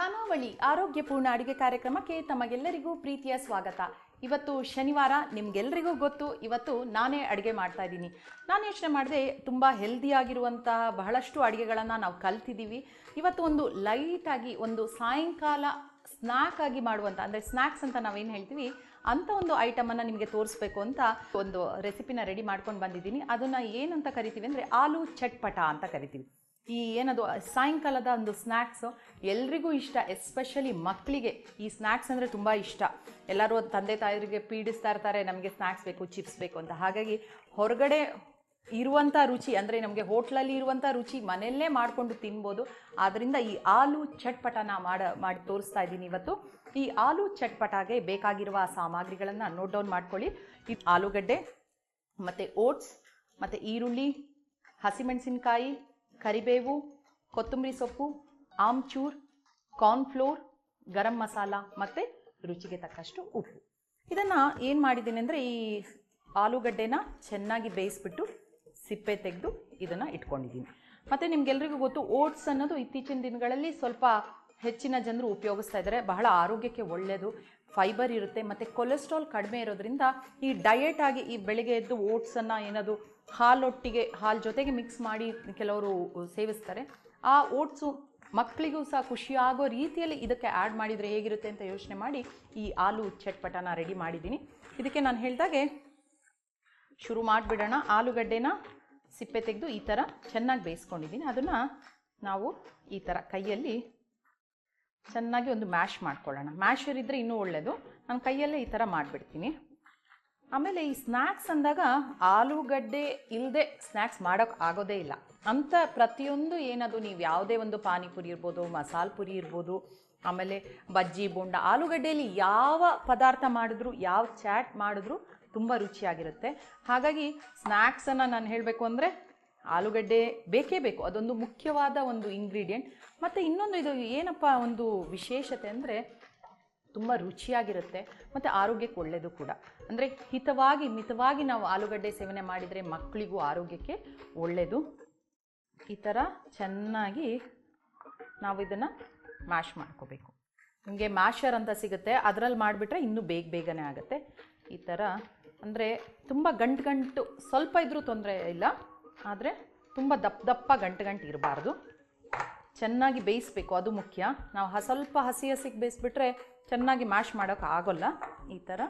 ಖಾನಾವಳಿ ಆರೋಗ್ಯಪೂರ್ಣ ಅಡುಗೆ ಕಾರ್ಯಕ್ರಮಕ್ಕೆ ತಮಗೆಲ್ಲರಿಗೂ ಪ್ರೀತಿಯ ಸ್ವಾಗತ. ಇವತ್ತು ಶನಿವಾರ ನಿಮಗೆಲ್ಲರಿಗೂ ಗೊತ್ತು, ಇವತ್ತು ನಾನೇ ಅಡುಗೆ ಮಾಡ್ತಾ ಇದ್ದೀನಿ. ನಾನು ಯೋಚನೆ ಮಾಡಿದೆ, ತುಂಬ ಹೆಲ್ದಿಯಾಗಿರುವಂತಹ ಬಹಳಷ್ಟು ಅಡುಗೆಗಳನ್ನು ನಾವು ಕಲ್ತಿದ್ದೀವಿ. ಇವತ್ತು ಒಂದು ಲೈಟಾಗಿ ಒಂದು ಸಾಯಂಕಾಲ ಸ್ನ್ಯಾಕ್ ಆಗಿ ಮಾಡುವಂಥ ಅಂದರೆ ಸ್ನ್ಯಾಕ್ಸ್ ಅಂತ ನಾವೇನು ಹೇಳ್ತೀವಿ ಅಂಥ ಒಂದು ಐಟಮನ್ನು ನಿಮಗೆ ತೋರಿಸ್ಬೇಕು ಅಂತ ಒಂದು ರೆಸಿಪಿನ ರೆಡಿ ಮಾಡ್ಕೊಂಡು ಬಂದಿದ್ದೀನಿ. ಅದನ್ನು ಏನಂತ ಕರಿತೀವಿ ಅಂದರೆ, ಆಲೂ ಚಟ್ಪಟ ಅಂತ ಕರಿತೀವಿ. ಈ ಏನದು ಸಾಯಂಕಾಲದ ಒಂದು ಸ್ನ್ಯಾಕ್ಸು ಎಲ್ರಿಗೂ ಇಷ್ಟ ಎಸ್ಪೆಷಲಿ ಮಕ್ಕಳಿಗೆ ಈ ಸ್ನ್ಯಾಕ್ಸ್ ಅಂದರೆ ತುಂಬ ಇಷ್ಟ. ಎಲ್ಲರೂ ತಂದೆ ತಾಯರಿಗೆ ಪೀಡಿಸ್ತಾ ಇರ್ತಾರೆ, ನಮಗೆ ಸ್ನ್ಯಾಕ್ಸ್ ಬೇಕು ಚಿಪ್ಸ್ ಬೇಕು ಅಂತ. ಹಾಗಾಗಿ ಹೊರಗಡೆ ಇರುವಂಥ ರುಚಿ, ಅಂದರೆ ನಮಗೆ ಹೋಟ್ಲಲ್ಲಿ ಇರುವಂಥ ರುಚಿ, ಮನೆಯಲ್ಲೇ ಮಾಡಿಕೊಂಡು ತಿನ್ಬೋದು. ಆದ್ದರಿಂದ ಈ ಆಲೂ ಚಟ್ಪಟನ ಮಾಡ, ಮಾಡಿ ತೋರಿಸ್ತಾ ಇದ್ದೀನಿ ಇವತ್ತು. ಈ ಆಲೂ ಚಟ್ಪಟಾಗೆ ಬೇಕಾಗಿರುವ ಸಾಮಗ್ರಿಗಳನ್ನು ನೋಟ್ ಡೌನ್ ಮಾಡ್ಕೊಳ್ಳಿ. ಈ ಆಲೂಗಡ್ಡೆ, ಮತ್ತು ಓಟ್ಸ್, ಮತ್ತು ಈರುಳ್ಳಿ, ಹಸಿಮೆಣಸಿನ್ಕಾಯಿ ಕರಿಬೇವು, ಕೊತ್ತಂಬರಿ ಸೊಪ್ಪು, ಆಮ್ಚೂರ್ ಕಾರ್ನ್ಫ್ಲೋರ್ ಗರಂ ಮಸಾಲ ಮತ್ತು ರುಚಿಗೆ ತಕ್ಕಷ್ಟು ಉಪ್ಪು. ಇದನ್ನು ಏನು ಮಾಡಿದ್ದೀನಿ ಅಂದರೆ ಈ ಆಲೂಗಡ್ಡೆನ ಚೆನ್ನಾಗಿ ಬೇಯಿಸ್ಬಿಟ್ಟು ಸಿಪ್ಪೆ ತೆಗೆದು ಇದನ್ನು ಇಟ್ಕೊಂಡಿದ್ದೀನಿ. ಮತ್ತು ನಿಮಗೆಲ್ಲರಿಗೂ ಗೊತ್ತು, ಓಟ್ಸ್ ಅನ್ನೋದು ಇತ್ತೀಚಿನ ದಿನಗಳಲ್ಲಿ ಸ್ವಲ್ಪ ಹೆಚ್ಚಿನ ಜನರು ಉಪಯೋಗಿಸ್ತಾ ಇದ್ದಾರೆ. ಬಹಳ ಆರೋಗ್ಯಕ್ಕೆ ಒಳ್ಳೆಯದು ಫೈಬರ್ ಇರುತ್ತೆ, ಮತ್ತು ಕೊಲೆಸ್ಟ್ರಾಲ್ ಕಡಿಮೆ ಇರೋದ್ರಿಂದ ಈ ಡಯೆಟ್ ಆಗಿ ಈ ಬೆಳಿಗ್ಗೆ ಎದ್ದು ಓಟ್ಸನ್ನು ಏನದು ಹಾಲೊಟ್ಟಿಗೆ, ಹಾಲು ಜೊತೆಗೆ ಮಿಕ್ಸ್ ಮಾಡಿ ಕೆಲವರು ಸೇವಿಸ್ತಾರೆ. ಆ ಓಟ್ಸು ಮಕ್ಕಳಿಗೂ ಸಹ ಖುಷಿಯಾಗೋ ರೀತಿಯಲ್ಲಿ ಇದಕ್ಕೆ ಆ್ಯಡ್ ಮಾಡಿದರೆ ಹೇಗಿರುತ್ತೆ ಅಂತ ಯೋಚನೆ ಮಾಡಿ ಈ ಆಲೂ ಚಟ್ಪಟನ ರೆಡಿ ಮಾಡಿದ್ದೀನಿ. ಇದಕ್ಕೆ ನಾನು ಹೇಳಿದಾಗೆ ಶುರು ಮಾಡಿಬಿಡೋಣ. ಆಲೂಗಡ್ಡೆನ ಸಿಪ್ಪೆ ತೆಗೆದು ಈ ಥರ ಚೆನ್ನಾಗಿ ಬೇಯಿಸ್ಕೊಂಡಿದ್ದೀನಿ. ಅದನ್ನು ನಾವು ಈ ಥರ ಕೈಯಲ್ಲಿ ಚೆನ್ನಾಗಿ ಒಂದು ಮ್ಯಾಶ್ ಮಾಡ್ಕೊಳ್ಳೋಣ. ಮ್ಯಾಶರ್ ಇದ್ದರೆ ಇನ್ನೂ ಒಳ್ಳೆಯದು ನಾನು ಕೈಯಲ್ಲೇ ಈ ಥರ ಮಾಡಿಬಿಡ್ತೀನಿ. ಆಮೇಲೆ ಈ ಸ್ನ್ಯಾಕ್ಸ್ ಅಂದಾಗ ಆಲೂಗಡ್ಡೆ ಇಲ್ಲದೆ ಸ್ನ್ಯಾಕ್ಸ್ ಮಾಡೋಕ್ಕೆ ಆಗೋದೇ ಇಲ್ಲ. ಅಂಥ ಪ್ರತಿಯೊಂದು ಏನದು, ನೀವು ಯಾವುದೇ ಒಂದು ಪಾನಿಪುರಿ ಇರ್ಬೋದು, ಮಸಾಲೆ ಪುರಿ ಇರ್ಬೋದು, ಆಮೇಲೆ ಬಜ್ಜಿ, ಬೋಂಡ ಆಲೂಗಡ್ಡೆಯಲ್ಲಿ ಯಾವ ಪದಾರ್ಥ ಮಾಡಿದ್ರು, ಯಾವ ಚಾಟ್ ಮಾಡಿದ್ರು ತುಂಬ ರುಚಿಯಾಗಿರುತ್ತೆ. ಹಾಗಾಗಿ ಸ್ನ್ಯಾಕ್ಸನ್ನು ನಾನು ಹೇಳಬೇಕು ಅಂದರೆ ಆಲೂಗಡ್ಡೆ ಬೇಕೇ ಬೇಕು. ಅದೊಂದು ಮುಖ್ಯವಾದ ಒಂದು ಇಂಗ್ರೀಡಿಯೆಂಟ್ ಮತ್ತು ಇನ್ನೊಂದು ಇದು ಏನಪ್ಪ ಒಂದು ವಿಶೇಷತೆ ಅಂದರೆ ತುಂಬ ರುಚಿಯಾಗಿರುತ್ತೆ. ಮತ್ತು ಆರೋಗ್ಯಕ್ಕೆ ಒಳ್ಳೆಯದು ಕೂಡ. ಅಂದರೆ ಹಿತವಾಗಿ, ಮಿತವಾಗಿ ನಾವು ಆಲೂಗಡ್ಡೆ ಸೇವನೆ ಮಾಡಿದರೆ ಮಕ್ಕಳಿಗೂ ಆರೋಗ್ಯಕ್ಕೆ ಒಳ್ಳೆಯದು ಈ ಥರ ಚೆನ್ನಾಗಿ ನಾವು ಇದನ್ನು ಮ್ಯಾಶ್ ಮಾಡ್ಕೋಬೇಕು. ನಿಮಗೆ ಮ್ಯಾಶರ್ ಅಂತ ಸಿಗುತ್ತೆ. ಅದರಲ್ಲಿ ಮಾಡಿಬಿಟ್ರೆ ಇನ್ನೂ ಬೇಗ ಬೇಗನೆ ಆಗುತ್ತೆ. ಈ ಥರ ಅಂದರೆ ತುಂಬ ಗಂಟು ಗಂಟು ಸ್ವಲ್ಪ ಇದ್ರೂ ತೊಂದರೆ ಇಲ್ಲ. ಆದರೆ ತುಂಬ ದಪ್ಪ ದಪ್ಪ ಗಂಟು ಗಂಟು ಇರಬಾರ್ದು. ಚೆನ್ನಾಗಿ ಬೇಯಿಸ್ಬೇಕು, ಅದು ಮುಖ್ಯ. ನಾವು ಸ್ವಲ್ಪ ಹಸಿ ಹಸಿಗೆ ಬೇಯಿಸ್ಬಿಟ್ರೆ ಚೆನ್ನಾಗಿ ಮ್ಯಾಶ್ ಮಾಡೋಕೆ ಆಗೋಲ್ಲ. ಈ ಥರ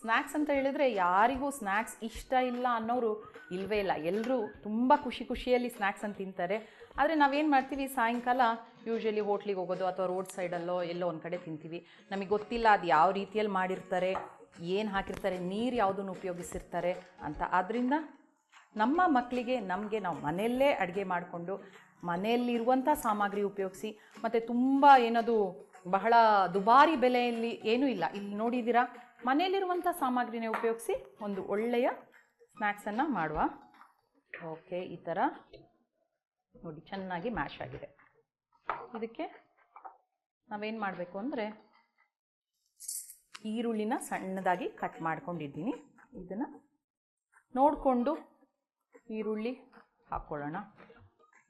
ಸ್ನ್ಯಾಕ್ಸ್ ಅಂತ ಹೇಳಿದರೆ ಯಾರಿಗೂ ಸ್ನ್ಯಾಕ್ಸ್ ಇಷ್ಟ ಇಲ್ಲ ಅನ್ನೋರು ಇಲ್ಲವೇ ಇಲ್ಲ. ಎಲ್ಲರೂ ತುಂಬ ಖುಷಿ ಖುಷಿಯಲ್ಲಿ ಸ್ನ್ಯಾಕ್ಸ್ ಅಂತ ತಿಂತಾರೆ. ಆದರೆ ನಾವೇನು ಮಾಡ್ತೀವಿ? ಸಾಯಂಕಾಲ ಯೂಶ್ವಲಿ ಹೋಟ್ಲಿಗೆ ಹೋಗೋದು ಅಥವಾ ರೋಡ್ ಸೈಡಲ್ಲೋ ಎಲ್ಲೋ ಒಂದು ಕಡೆ ತಿಂತೀವಿ. ನಮಗೆ ಗೊತ್ತಿಲ್ಲ ಅದು ಯಾವ ರೀತಿಯಲ್ಲಿ ಮಾಡಿರ್ತಾರೆ, ಏನು ಹಾಕಿರ್ತಾರೆ, ನೀರು ಯಾವುದನ್ನು ಉಪಯೋಗಿಸಿರ್ತಾರೆ ಅಂತ. ಆದ್ದರಿಂದ ನಮ್ಮ ಮಕ್ಕಳಿಗೆ ನಮಗೆ ನಾವು ಮನೆಯಲ್ಲೇ ಅಡುಗೆ ಮಾಡಿಕೊಂಡು ಮನೆಯಲ್ಲಿರುವಂಥ ಸಾಮಗ್ರಿ ಉಪಯೋಗಿಸಿ, ಮತ್ತು ತುಂಬ ಏನದು ಬಹಳ ದುಬಾರಿ ಬೆಲೆಯಲ್ಲಿ ಏನೂ ಇಲ್ಲ. ಇಲ್ಲಿ ನೋಡಿದ್ದೀರಾ, ಮನೆಯಲ್ಲಿರುವಂಥ ಸಾಮಗ್ರಿನೇ ಉಪಯೋಗಿಸಿ ಒಂದು ಒಳ್ಳೆಯ ಸ್ನ್ಯಾಕ್ಸನ್ನು ಮಾಡುವ. ಓಕೆ ಈ ಥರ ನೋಡಿ, ಚೆನ್ನಾಗಿ ಮ್ಯಾಶ್ ಆಗಿದೆ. ಇದಕ್ಕೆ ನಾವೇನು ಮಾಡಬೇಕು ಅಂದರೆ ಈರುಳ್ಳಿನ ಸಣ್ಣದಾಗಿ ಕಟ್ ಮಾಡ್ಕೊಂಡಿದ್ದೀನಿ. ಇದನ್ನು ನೋಡಿಕೊಂಡು ಈರುಳ್ಳಿ ಹಾಕ್ಕೊಳ್ಳೋಣ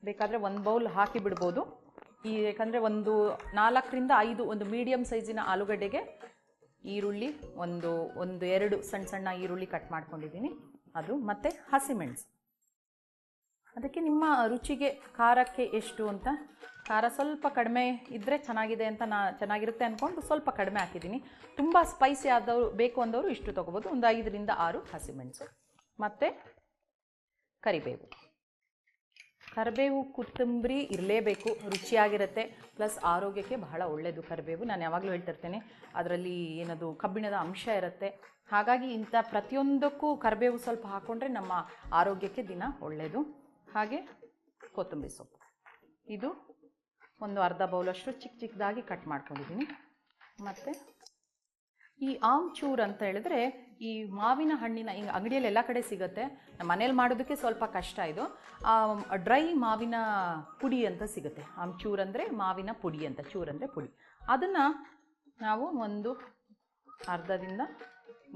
ಬೇಕಾದರೆ ಒಂದು ಬೌಲ್ ಹಾಕಿ ಬಿಡ್ಬೋದು. ಈ ಯಾಕಂದರೆ ಒಂದು ನಾಲ್ಕರಿಂದ ಐದು ಒಂದು ಮೀಡಿಯಮ್ ಸೈಜಿನ ಆಲೂಗಡ್ಡೆಗೆ ಈರುಳ್ಳಿ, ಒಂದು ಒಂದು ಎರಡು ಸಣ್ಣ ಸಣ್ಣ ಈರುಳ್ಳಿ ಕಟ್ ಮಾಡ್ಕೊಂಡಿದ್ದೀನಿ. ಅದು ಮತ್ತು ಹಸಿಮೆಣಸು ಅದಕ್ಕೆ ನಿಮ್ಮ ರುಚಿಗೆ ಖಾರಕ್ಕೆ ಎಷ್ಟು ಅಂತ, ಖಾರ ಸ್ವಲ್ಪ ಕಡಿಮೆ ಇದ್ದರೆ ಚೆನ್ನಾಗಿದೆ ಅಂತ ನಾ, ಚೆನ್ನಾಗಿರುತ್ತೆ ಅಂದ್ಕೊಂಡು ಸ್ವಲ್ಪ ಕಡಿಮೆ ಹಾಕಿದ್ದೀನಿ. ತುಂಬ ಸ್ಪೈಸಿ ಆದವರು ಬೇಕು ಅಂದವರು ಇಷ್ಟು ತೊಗೋಬೋದು. ಒಂದು ಐದರಿಂದ ಆರು ಹಸಿಮೆಣಸು ಮತ್ತು ಕರಿಬೇವು. ಕರಿಬೇವು ಕೊತ್ತಂಬರಿ ಇರಲೇಬೇಕು, ರುಚಿಯಾಗಿರುತ್ತೆ ಪ್ಲಸ್ ಆರೋಗ್ಯಕ್ಕೆ ಬಹಳ ಒಳ್ಳೆಯದು ಕರಿಬೇವು. ನಾನು ಯಾವಾಗಲೂ ಹೇಳ್ತಿರ್ತೇನೆ, ಅದರಲ್ಲಿ ಏನದು ಕಬ್ಬಿಣದ ಅಂಶ ಇರುತ್ತೆ. ಹಾಗಾಗಿ ಇಂಥ ಪ್ರತಿಯೊಂದಕ್ಕೂ ಕರಿಬೇವು ಸ್ವಲ್ಪ ಹಾಕ್ಕೊಂಡ್ರೆ ನಮ್ಮ ಆರೋಗ್ಯಕ್ಕೆ ದಿನ ಒಳ್ಳೆಯದು ಹಾಗೆ ಕೊತ್ತಂಬರಿ ಸೊಪ್ಪು. ಇದು ಒಂದು ಅರ್ಧ ಬೌಲಷ್ಟು ಚಿಕ್ಕ ಚಿಕ್ಕದಾಗಿ ಕಟ್ ಮಾಡ್ಕೊಂಡಿದ್ದೀನಿ. ಮತ್ತು ಈ ಆಮ್ಚೂರ್ ಅಂತ ಹೇಳಿದ್ರೆ ಈ ಮಾವಿನ ಹಣ್ಣಿನ ಹಿಂಗೆ ಅಂಗಡಿಯಲ್ಲಿ ಎಲ್ಲ ಕಡೆ ಸಿಗುತ್ತೆ. ನಮ್ಮ ಮನೇಲಿ ಮಾಡೋದಕ್ಕೆ ಸ್ವಲ್ಪ ಕಷ್ಟ ಇದು. ಡ್ರೈ ಮಾವಿನ ಪುಡಿ ಅಂತ ಸಿಗುತ್ತೆ. ಆಮ್ಚೂರ್ ಅಂದರೆ ಮಾವಿನ ಪುಡಿ ಅಂತ, ಚೂರ್ ಅಂದರೆ ಪುಡಿ. ಅದನ್ನು ನಾವು ಒಂದು ಅರ್ಧದಿಂದ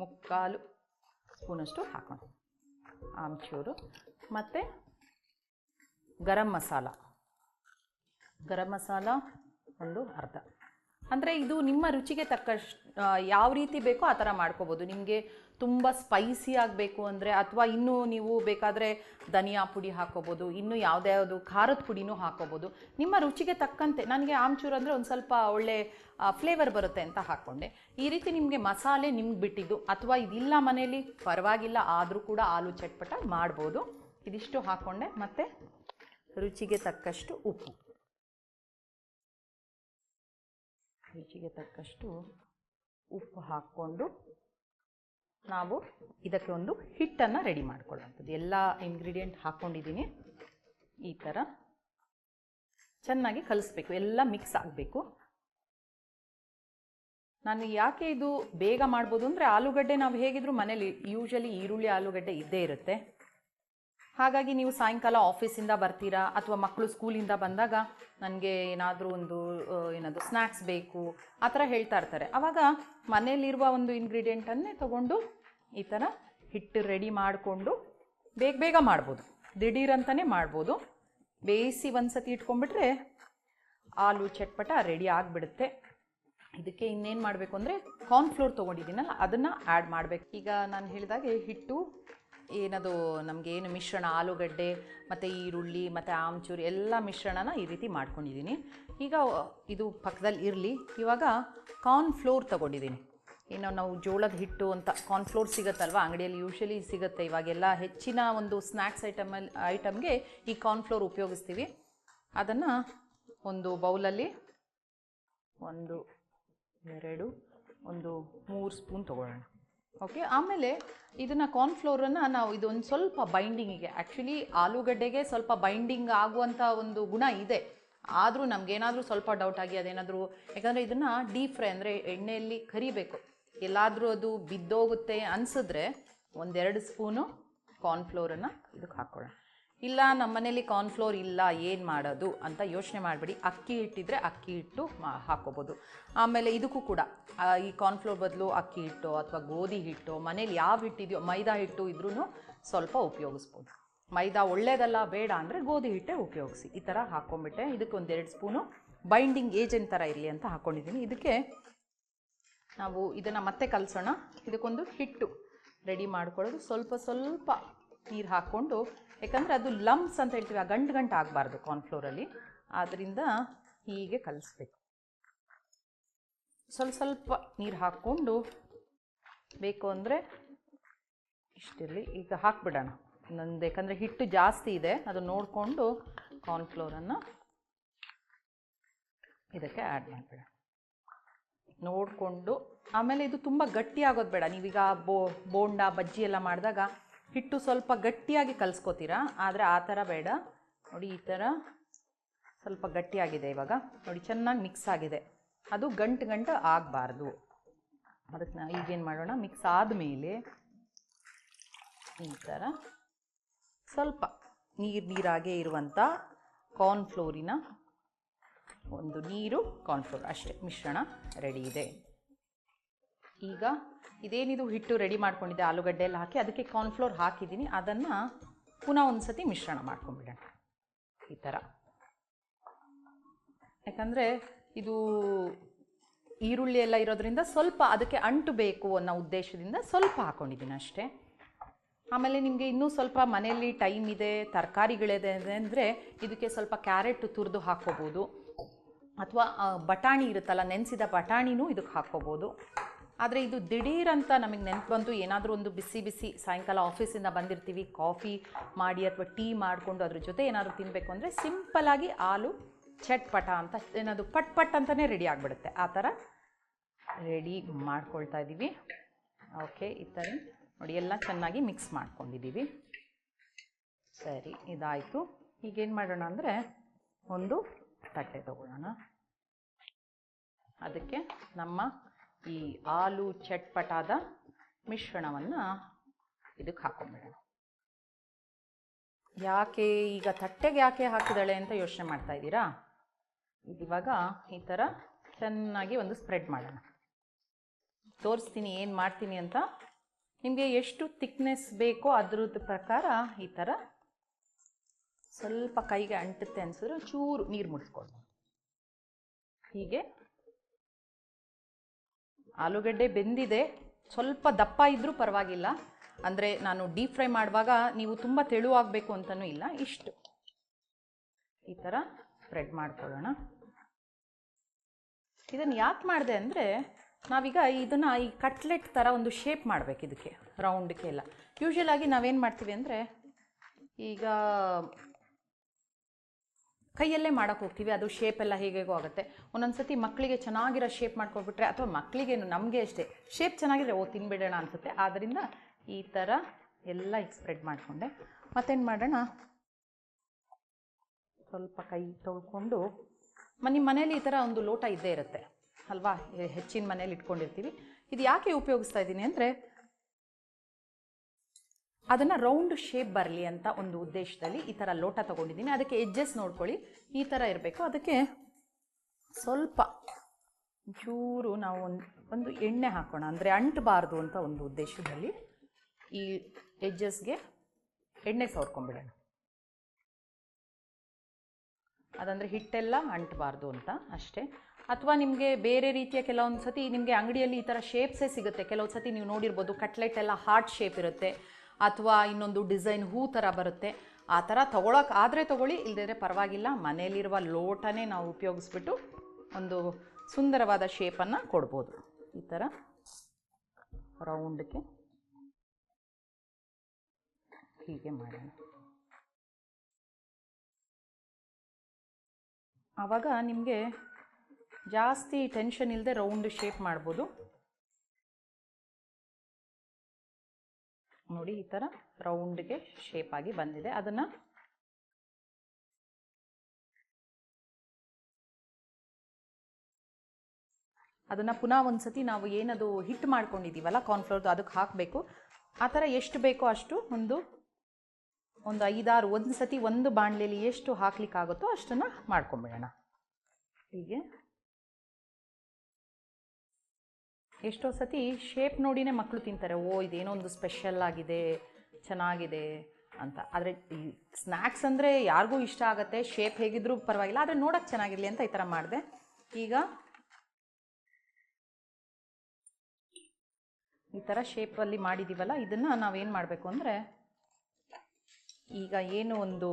ಮುಕ್ಕಾಲು ಸ್ಪೂನಷ್ಟು ಹಾಕೋಣ. ಆಮ್ಚೂರು ಮತ್ತು ಗರಂ ಮಸಾಲ. ಗರಂ ಮಸಾಲ ಒಂದು ಅರ್ಧ. ಅಂದರೆ ಇದು ನಿಮ್ಮ ರುಚಿಗೆ ತಕ್ಕಷ್ಟು ಯಾವ ರೀತಿ ಬೇಕೋ ಆ ಥರ ಮಾಡ್ಕೋಬೋದು. ನಿಮಗೆ ತುಂಬ ಸ್ಪೈಸಿ ಆಗಬೇಕು ಅಂದರೆ ಅಥವಾ ಇನ್ನೂ ನೀವು ಬೇಕಾದರೆ ಧನಿಯಾ ಪುಡಿ ಹಾಕೋಬೋದು, ಇನ್ನೂ ಯಾವುದೇ ಯಾವುದು ಖಾರದ ಪುಡಿನೂ ಹಾಕೋಬೋದು. ನಿಮ್ಮ ರುಚಿಗೆ ತಕ್ಕಂತೆ, ನನಗೆ ಆಮ್ಚೂರು ಅಂದರೆ ಒಂದು ಸ್ವಲ್ಪ ಒಳ್ಳೆ ಫ್ಲೇವರ್ ಬರುತ್ತೆ ಅಂತ ಹಾಕ್ಕೊಂಡೆ ಈ ರೀತಿ ನಿಮಗೆ ಮಸಾಲೆ ನಿಮ್ಗೆ ಬಿಟ್ಟಿದ್ದು ಅಥವಾ ಇದಿಲ್ಲ ಮನೆಯಲ್ಲಿ ಪರವಾಗಿಲ್ಲ, ಆದರೂ ಕೂಡ ಆಲೂ ಚಟ್ಪಟ ಮಾಡ್ಬೋದು. ಇದಿಷ್ಟು ಹಾಕ್ಕೊಂಡೆ ಮತ್ತು ರುಚಿಗೆ ತಕ್ಕಷ್ಟು ಉಪ್ಪು. ರುಚಿಗೆ ತಕ್ಕಷ್ಟು ಉಪ್ಪು ಹಾಕ್ಕೊಂಡು ನಾವು ಇದಕ್ಕೆ ಒಂದು ಹಿಟ್ಟನ್ನು ರೆಡಿ ಮಾಡ್ಕೊಳ್ಳುವಂಥದ್ದು. ಎಲ್ಲ ಇಂಗ್ರೀಡಿಯೆಂಟ್ ಹಾಕ್ಕೊಂಡಿದ್ದೀನಿ. ಈ ಥರ ಚೆನ್ನಾಗಿ ಕಲಿಸ್ಬೇಕು. ಎಲ್ಲ ಮಿಕ್ಸ್ ಆಗಬೇಕು. ನಾನು ಯಾಕೆ ಇದು ಬೇಗ ಮಾಡ್ಬೋದು ಅಂದರೆ ಆಲೂಗಡ್ಡೆ ನಾವು ಹೇಗಿದ್ರು ಮನೇಲಿ ಯೂಶಲಿ ಈರುಳ್ಳಿ ಆಲೂಗಡ್ಡೆ ಇದ್ದೇ ಇರುತ್ತೆ. ಹಾಗಾಗಿ ನೀವು ಸಾಯಂಕಾಲ ಆಫೀಸಿಂದ ಬರ್ತೀರಾ ಅಥವಾ ಮಕ್ಕಳು ಸ್ಕೂಲಿಂದ ಬಂದಾಗ ನನಗೆ ಏನಾದರೂ ಒಂದು ಏನದು ಏನಾದರೂ ಸ್ನ್ಯಾಕ್ಸ್ ಬೇಕು, ಆ ಥರ ಹೇಳ್ತಾ ಇರ್ತಾರೆ. ಆವಾಗ ಮನೆಯಲ್ಲಿರುವ ಒಂದು ಇಂಗ್ರೀಡಿಯೆಂಟನ್ನೇ ತಗೊಂಡು ಈ ಥರ ಹಿಟ್ಟು ರೆಡಿ ಮಾಡಿಕೊಂಡು ಬೇಗ ಬೇಗ ಮಾಡ್ಬೋದು. ದಿಢೀರಂತಲೇ ಮಾಡ್ಬೋದು. ಬೇಯಿಸಿ ಒಂದು ಸತಿ ಇಟ್ಕೊಂಡ್ಬಿಟ್ರೆ ಆಲೂ ಚಟ್ಪಟ ರೆಡಿ ಆಗಿಬಿಡುತ್ತೆ. ಇದಕ್ಕೆ ಇನ್ನೇನು ಮಾಡಬೇಕು ಅಂದರೆ ಕಾರ್ನ್ಫ್ಲೋರ್ ತೊಗೊಂಡಿದ್ದೀನಲ್ಲ, ಅದನ್ನು ಆ್ಯಡ್ ಮಾಡಬೇಕು. ಈಗ ನಾನು ಹೇಳಿದಾಗೆ ಹಿಟ್ಟು ಏನದು ನಮಗೆ ಏನು ಮಿಶ್ರಣ, ಆಲೂಗಡ್ಡೆ, ಮತ್ತು ಈರುಳ್ಳಿ, ಮತ್ತು ಆಮ್ಚೂರು ಎಲ್ಲ ಮಿಶ್ರಣನ ಈ ರೀತಿ ಮಾಡ್ಕೊಂಡಿದ್ದೀನಿ. ಈಗ ಇದು ಪಕ್ಕದಲ್ಲಿ ಇರಲಿ. ಇವಾಗ ಕಾರ್ನ್ಫ್ಲೋರ್ ತೊಗೊಂಡಿದ್ದೀನಿ. ಇನ್ನು ನಾವು ಜೋಳದ ಹಿಟ್ಟು ಅಂತ ಕಾರ್ನ್ ಫ್ಲೋರ್ ಸಿಗುತ್ತಲ್ವ? ಅಂಗಡಿಯಲ್ಲಿ ಯೂಶಲಿ ಸಿಗುತ್ತೆ. ಇವಾಗೆಲ್ಲ ಹೆಚ್ಚಿನ ಒಂದು ಸ್ನ್ಯಾಕ್ಸ್ ಐಟಮಲ್ಲಿ ಐಟಮ್ಗೆ ಈ ಕಾರ್ನ್ ಫ್ಲೋರ್ ಉಪಯೋಗಿಸ್ತೀವಿ. ಅದನ್ನು ಒಂದು ಬೌಲಲ್ಲಿ ಒಂದು, ಎರಡು, ಒಂದು ಮೂರು ಸ್ಪೂನ್ ತೊಗೊಳ್ಳೋಣ. ಓಕೆ ಆಮೇಲೆ ಇದನ್ನು ಕಾರ್ನ್ಫ್ಲೋರನ್ನು ನಾವು ಇದೊಂದು ಸ್ವಲ್ಪ ಬೈಂಡಿಂಗಿಗೆ ಆ್ಯಕ್ಚುಲಿ ಆಲೂಗಡ್ಡೆಗೆ ಸ್ವಲ್ಪ ಬೈಂಡಿಂಗ್ ಆಗುವಂಥ ಒಂದು ಗುಣ ಇದೆ. ಆದರೂ ನಮಗೇನಾದರೂ ಸ್ವಲ್ಪ ಡೌಟ್ ಆಗಿ ಅದೇನಾದರೂ, ಯಾಕಂದರೆ ಇದನ್ನು ಡೀಪ್ ಫ್ರೈ ಅಂದರೆ ಎಣ್ಣೆಯಲ್ಲಿ ಕರಿಬೇಕು. ಎಲ್ಲಾದರೂ ಅದು ಬಿದ್ದೋಗುತ್ತೆ ಅನಿಸಿದ್ರೆ ಒಂದೆರಡು ಸ್ಪೂನು ಕಾರ್ನ್ಫ್ಲೋರನ್ನು ಇದಕ್ಕೆ ಹಾಕ್ಕೊಳ್ಳೋಣ ಇಲ್ಲ ನಮ್ಮ ಮನೇಲಿ ಕಾರ್ನ್ಫ್ಲೋರ್ ಇಲ್ಲ, ಏನು ಮಾಡೋದು ಅಂತ ಯೋಚನೆ ಮಾಡಬೇಡಿ. ಅಕ್ಕಿ ಹಿಟ್ಟಿದ್ರೆ ಅಕ್ಕಿ ಹಿಟ್ಟು ಮಾ, ಹಾಕೋಬೋದು. ಆಮೇಲೆ ಇದಕ್ಕೂ ಕೂಡ ಈ ಕಾರ್ನ್ಫ್ಲೋರ್ ಬದಲು ಅಕ್ಕಿ ಹಿಟ್ಟು ಅಥವಾ ಗೋಧಿ ಹಿಟ್ಟು, ಮನೇಲಿ ಯಾವ ಹಿಟ್ಟಿದೆಯೋ ಮೈದಾ ಹಿಟ್ಟು ಇದ್ರೂ ಸ್ವಲ್ಪ ಉಪಯೋಗಿಸ್ಬೋದು. ಮೈದಾ ಒಳ್ಳೇದಲ್ಲ, ಬೇಡ ಅಂದರೆ ಗೋಧಿ ಹಿಟ್ಟೆ ಉಪಯೋಗಿಸಿ. ಈ ಥರ ಹಾಕ್ಕೊಂಬಿಟ್ಟೆ ಇದಕ್ಕೆ ಒಂದೆರಡು ಸ್ಪೂನು ಬೈಂಡಿಂಗ್ ಏಜೆಂಟ್ ಥರ ಇರಲಿ ಅಂತ ಹಾಕ್ಕೊಂಡಿದ್ದೀನಿ ಇದಕ್ಕೆ ನಾವು ಇದನ್ನು ಮತ್ತೆ ಕಲಸೋಣ. ಇದಕ್ಕೊಂದು ಹಿಟ್ಟು ರೆಡಿ ಮಾಡ್ಕೊಳ್ಳೋದು. ಸ್ವಲ್ಪ ಸ್ವಲ್ಪ ನೀರು ಹಾಕ್ಕೊಂಡು ಯಾಕಂದರೆ ಅದು ಲಮ್ಸ್ ಅಂತ ಹೇಳ್ತೀವಿ, ಆ ಗಂಟು ಗಂಟು ಆಗಬಾರ್ದು ಕಾರ್ನ್ಫ್ಲೋರಲ್ಲಿ ಆದ್ದರಿಂದ ಹೀಗೆ ಕಲಿಸ್ಬೇಕು. ಸ್ವಲ್ಪ ಸ್ವಲ್ಪ ನೀರು ಹಾಕ್ಕೊಂಡು ಬೇಕು ಅಂದರೆ ಇಷ್ಟಿರಲಿ, ಈಗ ಹಾಕ್ಬಿಡೋಣ. ನಂದು ಯಾಕಂದರೆ ಹಿಟ್ಟು ಜಾಸ್ತಿ ಇದೆ ಅದು ನೋಡಿಕೊಂಡು ಕಾರ್ನ್ಫ್ಲೋರನ್ನು ಇದಕ್ಕೆ ಆ್ಯಡ್ ಮಾಡಿಬಿಡೋಣ. ನೋಡಿಕೊಂಡು, ಆಮೇಲೆ ಇದು ತುಂಬ ಗಟ್ಟಿ ಆಗೋದು ಬೇಡ. ನೀವೀಗ ಬೋ, ಬೋಂಡ, ಬಜ್ಜಿ ಎಲ್ಲ ಮಾಡಿದಾಗ ಹಿಟ್ಟು ಸ್ವಲ್ಪ ಗಟ್ಟಿಯಾಗಿ ಕಲಿಸ್ಕೋತೀರಾ? ಆದರೆ ಆ ಥರ ಬೇಡ. ನೋಡಿ, ಈ ಥರ ಸ್ವಲ್ಪ ಗಟ್ಟಿಯಾಗಿದೆ ಇವಾಗ. ನೋಡಿ, ಚೆನ್ನಾಗಿ ಮಿಕ್ಸ್ ಆಗಿದೆ. ಅದು ಗಂಟು ಗಂಟು ಆಗಬಾರ್ದು. ಅದಕ್ಕೆ ನಾವು ಈಗೇನು ಮಾಡೋಣ? ಮಿಕ್ಸ್ ಆದಮೇಲೆ ಈ ಥರ ಸ್ವಲ್ಪ ನೀರು ನೀರಾಗೇ ಇರುವಂಥ ಕಾರ್ನ್ಫ್ಲೋರಿನ ಒಂದು ನೀರು ಕಾರ್ನ್ಫ್ಲೋರ್ ಅಷ್ಟೇ ಮಿಶ್ರಣ ರೆಡಿ ಇದೆ. ಈಗ ಇದೇನಿದು ಹಿಟ್ಟು ರೆಡಿ ಮಾಡ್ಕೊಂಡಿದ್ದೆ ಆಲೂಗಡ್ಡೆ ಎಲ್ಲ ಹಾಕಿ, ಅದಕ್ಕೆ ಕಾರ್ನ್ಫ್ಲೋರ್ ಹಾಕಿದ್ದೀನಿ. ಅದನ್ನು ಪುನಃ ಒಂದು ಸತಿ ಮಿಶ್ರಣ ಮಾಡ್ಕೊಂಡ್ಬಿಡೋಣ ಈ ಥರ. ಯಾಕಂದರೆ ಇದು ಈರುಳ್ಳಿ ಎಲ್ಲ ಇರೋದ್ರಿಂದ ಸ್ವಲ್ಪ ಅದಕ್ಕೆ ಅಂಟು ಬೇಕು ಅನ್ನೋ ಉದ್ದೇಶದಿಂದ ಸ್ವಲ್ಪ ಹಾಕ್ಕೊಂಡಿದ್ದೀನಿ ಅಷ್ಟೇ. ಆಮೇಲೆ ನಿಮಗೆ ಇನ್ನೂ ಸ್ವಲ್ಪ ಮನೆಯಲ್ಲಿ ಟೈಮ್ ಇದೆ, ತರಕಾರಿಗಳಿದೆ ಅಂದರೆ ಇದಕ್ಕೆ ಸ್ವಲ್ಪ ಕ್ಯಾರೆಟ್ ತುರಿದು ಹಾಕ್ಕೋಬೋದು. ಅಥವಾ ಬಟಾಣಿ ಇರುತ್ತಲ್ಲ, ನೆನೆಸಿದ ಬಟಾಣಿನೂ ಇದಕ್ಕೆ ಹಾಕ್ಕೋಬೋದು. ಆದರೆ ಇದು ದಿಢೀರಂತ ನಮಗೆ ನೆನಪು ಬಂತು. ಏನಾದರೂ ಒಂದು ಬಿಸಿ ಬಿಸಿ ಸಾಯಂಕಾಲ ಆಫೀಸಿಂದ ಬಂದಿರ್ತೀವಿ. ಕಾಫಿ ಮಾಡಿ ಅಥವಾ ಟೀ ಮಾಡಿಕೊಂಡು ಅದ್ರ ಜೊತೆ ಏನಾದರೂ ತಿನ್ನಬೇಕು ಅಂದರೆ ಸಿಂಪಲಾಗಿ ಆಲೂ ಚಟ್ಪಟ ಅಂತ ಏನದು ಪಟ್ ಪಟ್ ಅಂತಲೇ ರೆಡಿ ಆಗಿಬಿಡುತ್ತೆ. ಆ ಥರ ರೆಡಿ ಮಾಡ್ಕೊಳ್ತಾ ಇದ್ದೀವಿ. ಓಕೆ, ಈ ಥರ ನೋಡಿ, ಎಲ್ಲ ಚೆನ್ನಾಗಿ ಮಿಕ್ಸ್ ಮಾಡ್ಕೊಂಡಿದ್ದೀವಿ. ಸರಿ, ಇದಾಯಿತು. ಈಗೇನು ಮಾಡೋಣ ಅಂದರೆ ಒಂದು ತಟ್ಟೆ ತಗೊಳ್ಳೋಣ ಅದಕ್ಕೆ ನಮ್ಮ ಈ ಆಲೂ ಚಟ್ಪಟಾದ ಮಿಶ್ರಣವನ್ನು ಇದಕ್ಕೆ ಹಾಕೊಂಡ್ಬಿಡೋಣ ಯಾಕೆ ಈಗ ತಟ್ಟೆಗೆ ಯಾಕೆ ಹಾಕಿದಾಳೆ ಅಂತ ಯೋಚನೆ ಮಾಡ್ತಾ ಇದ್ದೀರಾ? ಇದಿವಾಗ ಈ ಥರ ಚೆನ್ನಾಗಿ ಒಂದು ಸ್ಪ್ರೆಡ್ ಮಾಡೋಣ. ತೋರಿಸ್ತೀನಿ, ಏನು ಮಾಡ್ತೀನಿ ಅಂತ. ನಿಮಗೆ ಎಷ್ಟು ಥಿಕ್ನೆಸ್ ಬೇಕೋ ಅದ್ರದ್ದು ಪ್ರಕಾರ ಈ ಥರ ಸ್ವಲ್ಪ ಕೈಗೆ ಅಂಟುತ್ತೆ ಅನ್ಸಿದ್ರೆ ಚೂರು ನೀರು ಮುಡಿಸ್ಕೊಂಡು ಹೀಗೆ ಆಲೂಗಡ್ಡೆ ಬೆಂದಿದೆ. ಸ್ವಲ್ಪ ದಪ್ಪ ಇದ್ದರೂ ಪರವಾಗಿಲ್ಲ. ಅಂದರೆ ನಾನು ಡೀಪ್ ಫ್ರೈ ಮಾಡುವಾಗ ನೀವು ತುಂಬ ತೆಳುವಾಗಬೇಕು ಅಂತಲೂ ಇಲ್ಲ, ಇಷ್ಟು. ಈ ಥರ ಸ್ಪ್ರೆಡ್ ಮಾಡ್ಕೊಳ್ಳೋಣ. ಇದನ್ನು ಯಾಕೆ ಮಾಡಿದೆ ಅಂದರೆ, ನಾವೀಗ ಇದನ್ನು ಈ ಕಟ್ಲೆಟ್ ಥರ ಒಂದು ಶೇಪ್ ಮಾಡಬೇಕು ಇದಕ್ಕೆ ರೌಂಡ್ಗೆ ಎಲ್ಲ ಯೂಶ್ವಲ್ ಆಗಿ ನಾವೇನು ಮಾಡ್ತೀವಿ ಅಂದರೆ, ಈಗ ಕೈಯಲ್ಲೇ ಮಾಡೋಕ್ಕೆ ಹೋಗ್ತೀವಿ, ಅದು ಶೇಪ್ ಎಲ್ಲ ಹೇಗೇಗೋ ಆಗುತ್ತೆ. ಒಂದೊಂದು ಸತಿ ಮಕ್ಕಳಿಗೆ ಚೆನ್ನಾಗಿರೋ ಶೇಪ್ ಮಾಡ್ಕೊಬಿಟ್ರೆ ಅಥವಾ ಮಕ್ಕಳಿಗೇನು ನಮಗೆ ಅಷ್ಟೇ ಶೇಪ್ ಚೆನ್ನಾಗಿದ್ರೆ, ಓ, ತಿನ್ಬಿಡೋಣ ಅನಿಸುತ್ತೆ. ಆದ್ದರಿಂದ ಈ ಥರ ಎಲ್ಲ ಸ್ಪ್ರೆಡ್ ಮಾಡಿಕೊಂಡೆ. ಮತ್ತೇನು ಮಾಡೋಣ? ಸ್ವಲ್ಪ ಕೈ ತೊಳ್ಕೊಂಡು ನಿಮ್ಮ ಮನೇಲಿ ಈ ಥರ ಒಂದು ಲೋಟ ಇದ್ದೇ ಇರುತ್ತೆ, ಅಲ್ವಾ? ಹೆಚ್ಚಿನ ಮನೇಲಿ ಇಟ್ಕೊಂಡಿರ್ತೀವಿ. ಇದು ಯಾಕೆ ಉಪಯೋಗಿಸ್ತಾ ಇದ್ದೀನಿ ಅಂದರೆ ಅದನ್ನು ರೌಂಡ್ ಶೇಪ್ ಬರಲಿ ಅಂತ ಒಂದು ಉದ್ದೇಶದಲ್ಲಿ ಈ ಥರ ಲೋಟ ತೊಗೊಂಡಿದ್ದೀನಿ. ಅದಕ್ಕೆ ಎಜ್ಜಸ್ ನೋಡ್ಕೊಳ್ಳಿ. ಈ ಥರ ಇರಬೇಕು. ಅದಕ್ಕೆ ಸ್ವಲ್ಪ ಚೂರು ನಾವು ಒಂದು ಒಂದು ಎಣ್ಣೆ ಹಾಕೋಣ. ಅಂದರೆ ಅಂಟಬಾರ್ದು ಅಂತ ಒಂದು ಉದ್ದೇಶದಲ್ಲಿ ಈ ಎಜ್ಜಸ್ಗೆ ಎಣ್ಣೆ ಸವರ್ಕೊಂಬಿಡೋಣ ಅದಂದರೆ ಹಿಟ್ಟೆಲ್ಲ ಅಂಟಬಾರ್ದು ಅಂತ ಅಷ್ಟೇ. ಅಥವಾ ನಿಮಗೆ ಬೇರೆ ರೀತಿಯ ಕೆಲವೊಂದು ಸತಿ ನಿಮಗೆ ಅಂಗಡಿಯಲ್ಲಿ ಈ ಥರ ಶೇಪ್ಸೇ ಸಿಗುತ್ತೆ. ಕೆಲವೊಂದು ಸತಿ ನೀವು ನೋಡಿರ್ಬೋದು ಕಟ್ಲೆಟ್ ಎಲ್ಲ ಹಾರ್ಟ್ ಶೇಪ್ ಇರುತ್ತೆ. ಅಥವಾ ಇನ್ನೊಂದು ಡಿಸೈನ್ ಹೂ ಥರ ಬರುತ್ತೆ, ಆ ಥರ ತೊಗೊಳಕ್ಕೆ ಆದರೆ ತೊಗೊಳ್ಳಿ ಇಲ್ಲದಿದ್ರೆ ಪರವಾಗಿಲ್ಲ. ಮನೆಯಲ್ಲಿರುವ ಲೋಟನೇ ನಾವು ಉಪಯೋಗಿಸ್ಬಿಟ್ಟು ಒಂದು ಸುಂದರವಾದ ಶೇಪನ್ನು ಕೊಡ್ಬೋದು. ಈ ಥರ ರೌಂಡ್ಗೆ ಹೀಗೆ ಮಾಡೋಣ ಆವಾಗ ನಿಮಗೆ ಜಾಸ್ತಿ ಟೆನ್ಷನ್ ಇಲ್ಲದೆ ರೌಂಡ್ ಶೇಪ್ ಮಾಡ್ಬೋದು. ನೋಡಿ ಈ ಥರ ರೌಂಡ್ಗೆ ಆಗಿ ಬಂದಿದೆ. ಅದನ್ನು ಅದನ್ನು ಪುನಃ ಒಂದು ಸತಿ ನಾವು ಏನದು ಹಿಟ್ ಮಾಡ್ಕೊಂಡಿದ್ದೀವಲ್ಲ ಕಾರ್ನ್ಫ್ಲೋರ್ದು ಅದಕ್ಕೆ ಹಾಕಬೇಕು. ಆ ಥರ ಎಷ್ಟು ಬೇಕೋ ಅಷ್ಟು ಒಂದು ಒಂದು ಐದಾರು ಒಂದು ಸತಿ ಒಂದು ಬಾಣಲೆಯಲ್ಲಿ ಎಷ್ಟು ಹಾಕ್ಲಿಕ್ಕಾಗುತ್ತೋ ಅಷ್ಟನ್ನು ಮಾಡ್ಕೊಂಬಿಡೋಣ. ಹೀಗೆ. ಎಷ್ಟೋ ಸತಿ ಶೇಪ್ ನೋಡಿನೇ ಮಕ್ಕಳು ತಿಂತಾರೆ, ಓ, ಇದೇನೋ ಒಂದು ಸ್ಪೆಷಲ್ ಆಗಿದೆ, ಚೆನ್ನಾಗಿದೆ ಅಂತ. ಆದರೆ ಈ ಸ್ನ್ಯಾಕ್ಸ್ ಅಂದರೆ ಯಾರಿಗೂ ಇಷ್ಟ ಆಗುತ್ತೆ ಶೇಪ್ ಹೇಗಿದ್ರೂ ಪರವಾಗಿಲ್ಲ, ಆದರೆ ನೋಡೋಕ್ಕೆ ಚೆನ್ನಾಗಿರಲಿ ಅಂತ ಈ ಥರ ಮಾಡಿದೆ. ಈಗ ಈ ಥರ ಶೇಪಲ್ಲಿ ಮಾಡಿದ್ದೀವಲ್ಲ ಇದನ್ನು ನಾವೇನು ಮಾಡಬೇಕು ಅಂದರೆ, ಈಗ ಏನು ಒಂದು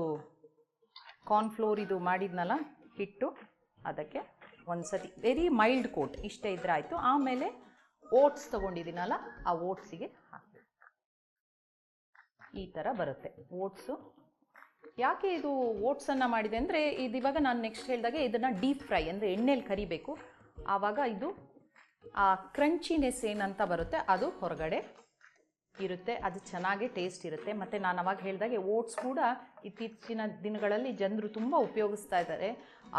ಕಾರ್ನ್ಫ್ಲೋರ್ ಇದು ಮಾಡಿದ್ನಲ್ಲ, ಹಿಟ್ಟು, ಅದಕ್ಕೆ ಒಂದು ಸತಿ ವೆರಿ ಮೈಲ್ಡ್ ಕೋಟ್ ಇಷ್ಟೇ ಇದ್ರೆ ಆಯಿತು. ಆಮೇಲೆ ಓಟ್ಸ್ ತಗೊಂಡಿದ್ದೀನಲ್ಲ, ಆ ಓಟ್ಸಿಗೆ ಹಾಕಿ ಈ ಥರ ಬರುತ್ತೆ ಓಟ್ಸು. ಯಾಕೆ ಇದು ಓಟ್ಸನ್ನು ಮಾಡಿದೆ ಅಂದರೆ, ಇದು ಇವಾಗ ನಾನು ನೆಕ್ಸ್ಟ್ ಹೇಳಿದಾಗೆ ಇದನ್ನು ಡೀಪ್ ಫ್ರೈ ಅಂದರೆ ಎಣ್ಣೆಲಿ ಕರಿಬೇಕು. ಆವಾಗ ಇದು ಆ ಕ್ರಂಚಿನೆಸ್ ಏನಂತ ಬರುತ್ತೆ, ಅದು ಹೊರಗಡೆ ಇರುತ್ತೆ, ಅದು ಚೆನ್ನಾಗಿ ಟೇಸ್ಟ್ ಇರುತ್ತೆ. ಮತ್ತು ನಾನು ಅವಾಗ ಹೇಳಿದಾಗೆ ಓಟ್ಸ್ ಕೂಡ ಇತ್ತೀಚಿನ ದಿನಗಳಲ್ಲಿ ಜನರು ತುಂಬ ಉಪಯೋಗಿಸ್ತಾ ಇದ್ದಾರೆ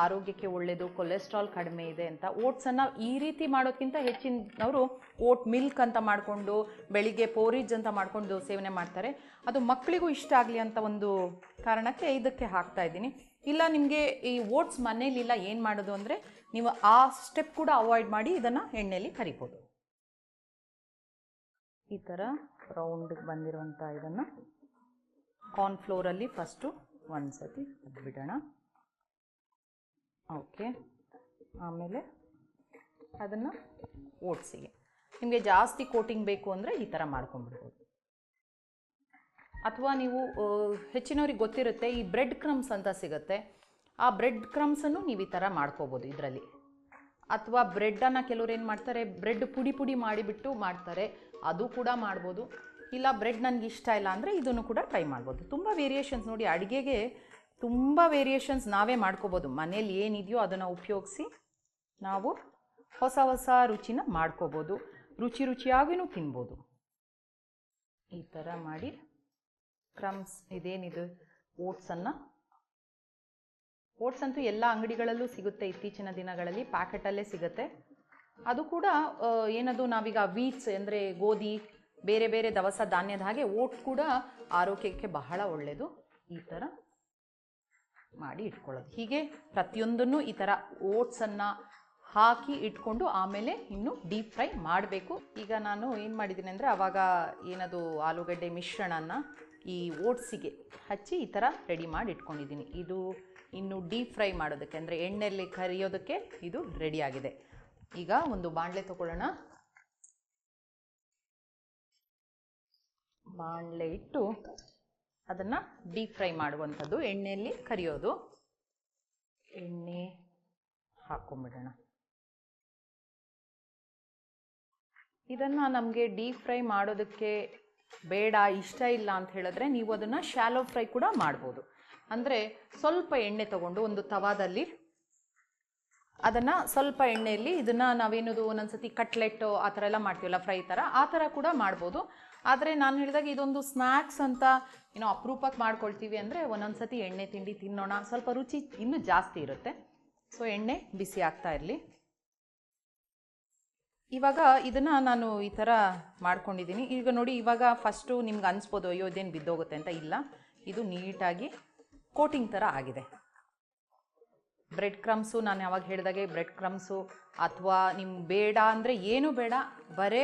ಆರೋಗ್ಯಕ್ಕೆ ಒಳ್ಳೆಯದು ಕೊಲೆಸ್ಟ್ರಾಲ್ ಕಡಿಮೆ ಇದೆ ಅಂತ. ಓಟ್ಸನ್ನು ಈ ರೀತಿ ಮಾಡೋಕ್ಕಿಂತ ಹೆಚ್ಚಿನವರು ಓಟ್ ಮಿಲ್ಕ್ ಅಂತ ಮಾಡಿಕೊಂಡು, ಬೆಳಿಗ್ಗೆ ಪೋರಿಜ್ ಅಂತ ಮಾಡಿಕೊಂಡು ಸೇವನೆ ಮಾಡ್ತಾರೆ. ಅದು ಮಕ್ಕಳಿಗೂ ಇಷ್ಟ ಆಗಲಿ ಅಂತ ಒಂದು ಕಾರಣಕ್ಕೆ ಇದಕ್ಕೆ ಹಾಕ್ತಾ ಇದ್ದೀನಿ. ಇಲ್ಲ, ನಿಮಗೆ ಈ ಓಟ್ಸ್ ಮನೇಲಿಲ್ಲ ಏನು ಮಾಡೋದು ಅಂದರೆ ನೀವು ಆ ಸ್ಟೆಪ್ ಕೂಡ ಅವಾಯ್ಡ್ ಮಾಡಿ ಇದನ್ನು ಎಣ್ಣೆಯಲ್ಲಿ ಕರಿಬೋದು. ಈ ಥರ ರೌಂಡಿಗೆ ಬಂದಿರುವಂಥ ಇದನ್ನು ಕಾರ್ನ್ಫ್ಲೋರಲ್ಲಿ ಫಸ್ಟು ಒಂದು ಸತಿ ಬಿಡೋಣ ಓಕೆ ಆಮೇಲೆ ಅದನ್ನು ಓಟ್ಸಿಗೆ. ನಿಮಗೆ ಜಾಸ್ತಿ ಕೋಟಿಂಗ್ ಬೇಕು ಅಂದರೆ ಈ ಥರ ಮಾಡ್ಕೊಂಬಿಡ್ಬೋದು ಅಥವಾ ನೀವು ಹೆಚ್ಚಿನವ್ರಿಗೆ ಗೊತ್ತಿರುತ್ತೆ ಈ ಬ್ರೆಡ್ ಕ್ರಮ್ಸ್ ಅಂತ ಸಿಗುತ್ತೆ. ಆ ಬ್ರೆಡ್ ಕ್ರಮ್ಸನ್ನು ನೀವು ಈ ಥರ ಮಾಡ್ಕೋಬೋದು ಇದರಲ್ಲಿ. ಅಥವಾ ಬ್ರೆಡ್ಡನ್ನು ಕೆಲವ್ರು ಏನು ಮಾಡ್ತಾರೆ ಬ್ರೆಡ್ ಪುಡಿ ಪುಡಿ ಮಾಡಿಬಿಟ್ಟು ಮಾಡ್ತಾರೆ. ಅದು ಕೂಡ ಮಾಡ್ಬೋದು. ಇಲ್ಲ, ಬ್ರೆಡ್ ನನಗೆ ಇಷ್ಟ ಇಲ್ಲ ಅಂದರೆ ಇದನ್ನು ಕೂಡ ಟ್ರೈ ಮಾಡ್ಬೋದು. ತುಂಬ ವೇರಿಯೇಷನ್ಸ್ ನೋಡಿ, ಅಡುಗೆಗೆ ತುಂಬ ವೇರಿಯೇಷನ್ಸ್ ನಾವೇ ಮಾಡ್ಕೋಬೋದು. ಮನೇಲಿ ಏನಿದೆಯೋ ಅದನ್ನು ಉಪಯೋಗಿಸಿ ನಾವು ಹೊಸ ಹೊಸ ರುಚಿನ ಮಾಡ್ಕೋಬೋದು. ರುಚಿ ರುಚಿಯಾಗಿಯೂ ತಿನ್ಬೋದು. ಈ ಥರ ಮಾಡಿ ಕ್ರಮ್ಸ್ ಇದೇನಿದು ಓಟ್ಸನ್ನು ಓಟ್ಸ್ ಅಂತೂ ಎಲ್ಲ ಅಂಗಡಿಗಳಲ್ಲೂ ಸಿಗುತ್ತೆ. ಇತ್ತೀಚಿನ ದಿನಗಳಲ್ಲಿ ಪ್ಯಾಕೆಟಲ್ಲೇ ಸಿಗುತ್ತೆ. ಅದು ಕೂಡ ಏನದು ನಾವೀಗ ವೀಟ್ಸ್ ಅಂದರೆ ಗೋಧಿ, ಬೇರೆ ಬೇರೆ ದವಸ ಧಾನ್ಯದ ಹಾಗೆ ಓಟ್ ಕೂಡ ಆರೋಗ್ಯಕ್ಕೆ ಬಹಳ ಒಳ್ಳೆಯದು ಈ ಥರ ಮಾಡಿ ಇಟ್ಕೊಳ್ಳೋದು. ಹೀಗೆ ಪ್ರತಿಯೊಂದನ್ನು ಈ ಥರ ಓಟ್ಸನ್ನು ಹಾಕಿ ಇಟ್ಕೊಂಡು ಆಮೇಲೆ ಇನ್ನು ಡೀಪ್ ಫ್ರೈ ಮಾಡಬೇಕು. ಈಗ ನಾನು ಏನು ಮಾಡಿದ್ದೀನಿ ಅಂದರೆ ಆವಾಗ ಏನದು ಆಲೂಗಡ್ಡೆ ಮಿಶ್ರಣನ ಈ ಓಟ್ಸಿಗೆ ಹಚ್ಚಿ ಈ ಥರ ರೆಡಿ ಮಾಡಿ ಇಟ್ಕೊಂಡಿದ್ದೀನಿ. ಇದು ಇನ್ನು ಡೀಪ್ ಫ್ರೈ ಮಾಡೋದಕ್ಕೆ ಅಂದರೆ ಎಣ್ಣೆಯಲ್ಲಿ ಕರಿಯೋದಕ್ಕೆ ಇದು ರೆಡಿಯಾಗಿದೆ ಈಗ ಒಂದು ಬಾಣಲೆ ತಗೊಳ್ಳೋಣ. ಬಾಣಲೆ ಇಟ್ಟು ಅದನ್ನು ಡೀಪ್ ಫ್ರೈ ಮಾಡುವಂಥದ್ದು, ಎಣ್ಣೆಯಲ್ಲಿ ಕರಿಯೋದು. ಎಣ್ಣೆ ಹಾಕೊಂಡ್ಬಿಡೋಣ ಇದನ್ನು ನಮಗೆ ಡೀಪ್ ಫ್ರೈ ಮಾಡೋದಕ್ಕೆ ಬೇಡ, ಇಷ್ಟ ಇಲ್ಲ ಅಂತ ಹೇಳಿದ್ರೆ ನೀವು ಅದನ್ನು ಶಾಲೋ ಫ್ರೈ ಕೂಡ ಮಾಡ್ಬೋದು. ಅಂದರೆ ಸ್ವಲ್ಪ ಎಣ್ಣೆ ತಗೊಂಡು ಒಂದು ತವಾದಲ್ಲಿ ಅದನ್ನು ಸ್ವಲ್ಪ ಎಣ್ಣೆಯಲ್ಲಿ ಇದನ್ನು ನಾವೇನದು ಒಂದೊಂದ್ಸತಿ ಕಟ್ಲೆಟ್ಟು ಆ ಥರ ಎಲ್ಲ ಮಾಡ್ತೀವಲ್ಲ ಫ್ರೈ ಥರ, ಆ ಥರ ಕೂಡ ಮಾಡ್ಬೋದು. ಆದರೆ ನಾನು ಹೇಳಿದಾಗ ಇದೊಂದು ಸ್ನ್ಯಾಕ್ಸ್ ಅಂತ, ಏನೋ ಅಪರೂಪಕ್ಕೆ ಮಾಡ್ಕೊಳ್ತೀವಿ ಅಂದರೆ ಒಂದೊಂದ್ಸತಿ ಎಣ್ಣೆ ತಿಂಡಿ ತಿನ್ನೋಣ. ಸ್ವಲ್ಪ ರುಚಿ ಇನ್ನೂ ಜಾಸ್ತಿ ಇರುತ್ತೆ. ಸೊ ಎಣ್ಣೆ ಬಿಸಿ ಆಗ್ತಾ ಇರಲಿ. ಇವಾಗ ಇದನ್ನು ನಾನು ಈ ಥರ ಮಾಡ್ಕೊಂಡಿದ್ದೀನಿ. ಈಗ ನೋಡಿ, ಇವಾಗ ಫಸ್ಟು ನಿಮ್ಗೆ ಅನಿಸ್ಬೋದು, ಅಯ್ಯೋ, ಇದೇನು ಬಿದ್ದೋಗುತ್ತೆ ಅಂತ. ಇಲ್ಲ, ಇದು ನೀಟಾಗಿ ಕೋಟಿಂಗ್ ಥರ ಆಗಿದೆ. ಬ್ರೆಡ್ ಕ್ರಮ್ಸು ನಾನು ಯಾವಾಗ ಹೇಳಿದಾಗೆ ಬ್ರೆಡ್ ಕ್ರಮ್ಸು ಅಥವಾ ನಿಮ್ಗೆ ಬೇಡ ಅಂದರೆ ಏನೂ ಬೇಡ, ಬರೇ